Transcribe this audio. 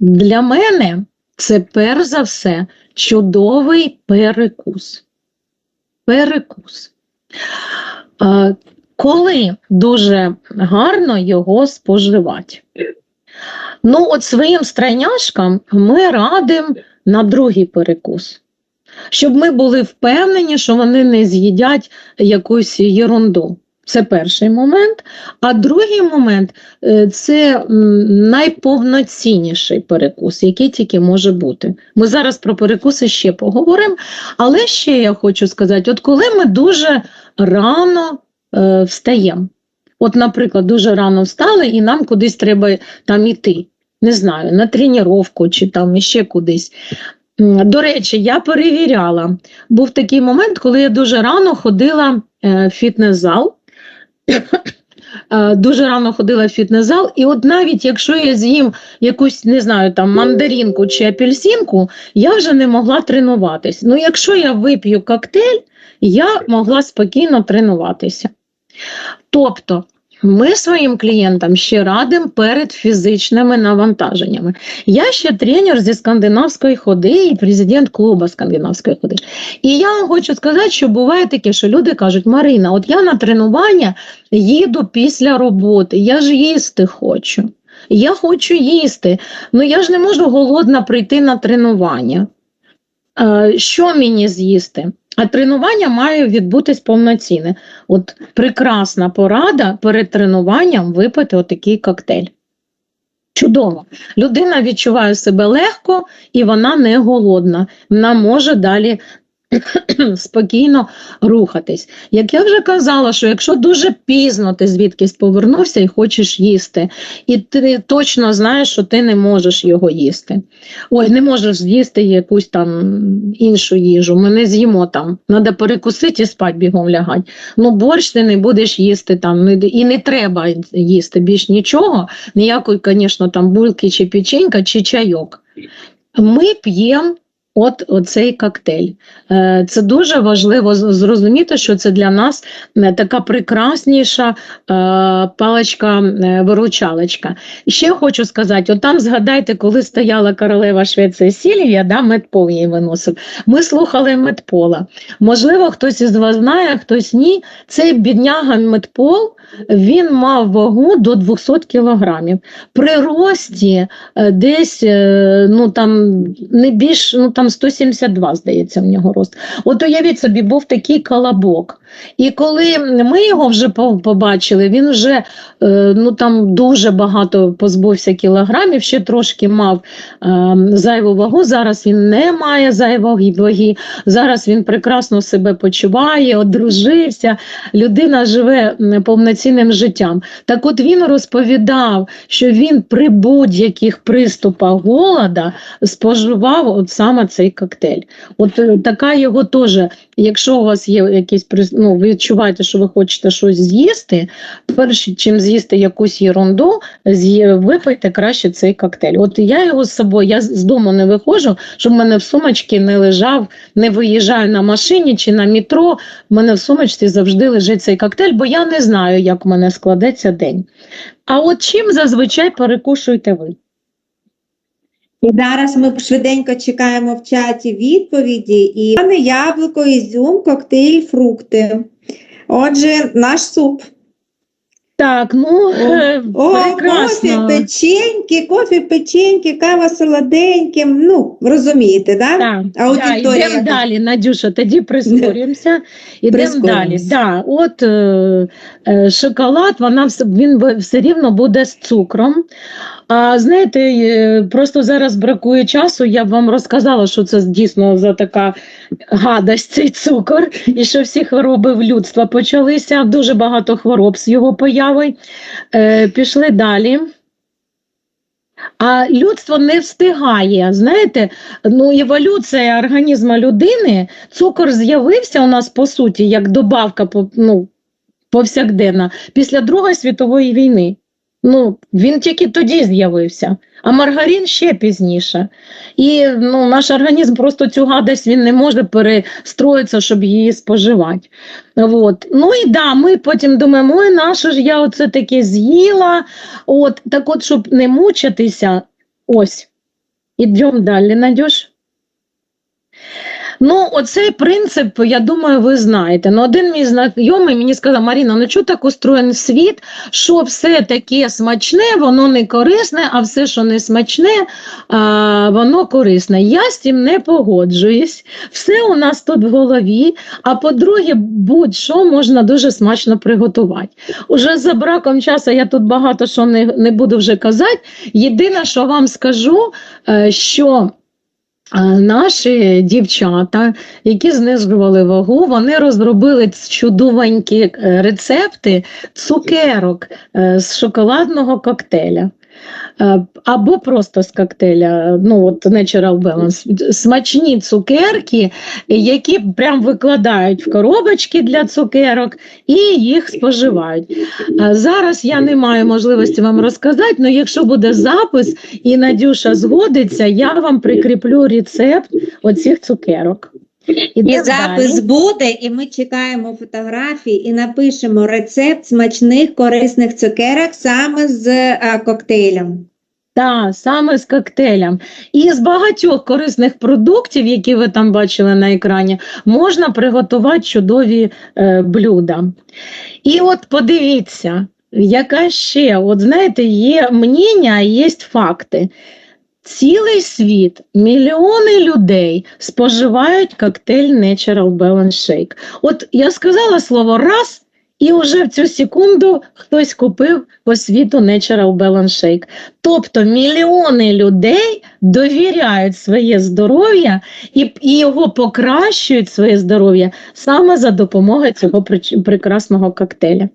Для мене це перш за все чудовий перекус. Перекус. Коли дуже гарно його споживати. Ну, от своїм стройняшкам ми радимо на другий перекус, щоб ми були впевнені, що вони не з'їдять якусь єрунду. Це перший момент. А другий момент е, це найповноцінніший перекус, який тільки може бути. Ми зараз про перекуси ще поговоримо. Але ще я хочу сказати: от коли ми дуже рано е, встаємо, от, наприклад, дуже рано встали, і нам кудись треба там іти. Не знаю, на тренування чи там іще кудись. До речі, я перевіряла. Був такий момент, коли я дуже рано ходила е, в фітнес-зал. Е, Дуже рано ходила в фітнес-зал, і от навіть якщо я з'їм якусь, не знаю, там мандаринку чи апельсинку, я вже не могла тренуватись. Ну, якщо я вип'ю коктейль, я могла спокійно тренуватися. Тобто, ми своїм клієнтам ще радимо перед фізичними навантаженнями. Я ще тренер зі скандинавської ходи і президент клубу скандинавської ходи. І я вам хочу сказати, що буває таке, що люди кажуть: Марина, от я на тренування їду після роботи, я ж їсти хочу. Я хочу їсти, ну я ж не можу голодна прийти на тренування. Е, Що мені з'їсти? А тренування має відбутись повноцінне. От прекрасна порада перед тренуванням випити отакий коктейль. Чудово. Людина відчуває себе легко і вона не голодна. Вона може далі спокійно рухатись. Як я вже казала, що якщо дуже пізно ти звідкись повернувся і хочеш їсти, і ти точно знаєш, що ти не можеш його їсти. Ой, не можеш з'їсти якусь там іншу їжу, ми не з'їмо там. Треба перекусити і спать бігом лягати. Ну, борщ ти не будеш їсти там, і не треба їсти більш нічого, ніякої, звісно, там бульки чи печенька, чи чайок. Ми п'ємо от оцей коктейль. Е, Це дуже важливо зрозуміти, що це для нас е, така прекрасніша е, паличка-виручалочка. Ще хочу сказати: от там згадайте, коли стояла королева Швеції Сільвія, да, медпол її виносив. Ми слухали медпола. Можливо, хтось із вас знає, хтось ні. Цей бідняга медпол він мав вагу до 200 кілограмів. При рості десь ну, там, не більш, ну, там 172, здається, в нього рост. От уявіть собі, був такий колобок. І коли ми його вже побачили, він вже е, ну, там дуже багато позбувся кілограмів, ще трошки мав е, зайву вагу. Зараз він не має зайвої ваги. Зараз він прекрасно себе почуває, одружився. Людина живе повноцінним життям. Так от він розповідав, що він при будь-яких приступах голода споживав от саме цей коктейль. От е, така його теж, якщо у вас є якісь ну, відчуваєте, що ви хочете щось з'їсти, перш чим з'їсти якусь ерунду, випийте краще цей коктейль. От я його з собою, я з дому не виходжу, щоб в мене в сумочці не лежав, не виїжджаю на машині чи на метро. В мене в сумочці завжди лежить цей коктейль, бо я не знаю, як в мене складеться день. А от чим зазвичай перекушуєте ви? І зараз ми швиденько чекаємо в чаті відповіді. І пане яблуко, ізюм, коктейль, фрукти. Отже, наш суп. Так, ну е, О, кофі, печеньки, кофі, печеньки, кава солоденьке. Ну, розумієте, да? Так, Аудиторія. да, йдемо далі, Надюша, тоді прискорюємося. Ідемо далі. Да, от е, е, шоколад, вона він все рівно буде з цукром. А знаєте, е, просто зараз бракує часу, я б вам розказала, що це дійсно за така гадость цей цукор, і що всі хвороби в людства почалися, дуже багато хвороб з його появою. Е, пішли далі. А людство не встигає. Знаєте, ну еволюція організму людини, цукор з'явився у нас по суті як добавка ну, повсякденна після Другої світової війни. Ну, він тільки тоді з'явився, а маргарин ще пізніше. І ну, наш організм просто цю гадость він не може перестроїтися, щоб її споживати. От. Ну і да, ми потім думаємо, ой, наше ж я оце таке з'їла. От, так от, щоб не мучитися, Ось. Ідемо далі, Надюш. Ну, оцей принцип, я думаю, ви знаєте. Ну, один мій знайомий мені сказав, Маріна, ну чого так устроєний світ, що все таке смачне, воно не корисне, а все, що не смачне, а, воно корисне. Я з цим не погоджуюсь. Все у нас тут в голові. А по-друге, будь-що можна дуже смачно приготувати. Уже за браком часу я тут багато що не, не буду вже казати. Єдине, що вам скажу, е, що наші дівчата, які знижували вагу, вони розробили чудовенькі е, рецепти цукерок е, з шоколадного коктейля. Е, Або просто з коктейля, ну от Natural Balance, смачні цукерки, які прям викладають в коробочки для цукерок і їх споживають. Зараз я не маю можливості вам розказати, але якщо буде запис і Надюша згодиться, я вам прикріплю рецепт оцих цукерок. І запис далі. буде, і ми чекаємо фотографії і напишемо рецепт смачних корисних цукерок саме з а, коктейлем. Так, саме з коктейлем. І з багатьох корисних продуктів, які ви там бачили на екрані, можна приготувати чудові е, блюда. І от подивіться, яка ще, от знаєте, є мнення, а є факти. Цілий світ, мільйони людей споживають коктейль Natural Balance Shake. От я сказала слово раз, і вже в цю секунду хтось купив по світу Natural Balance Shake. Тобто мільйони людей довіряють своє здоров'я і, і його покращують своє здоров'я саме за допомогою цього прекрасного коктейля.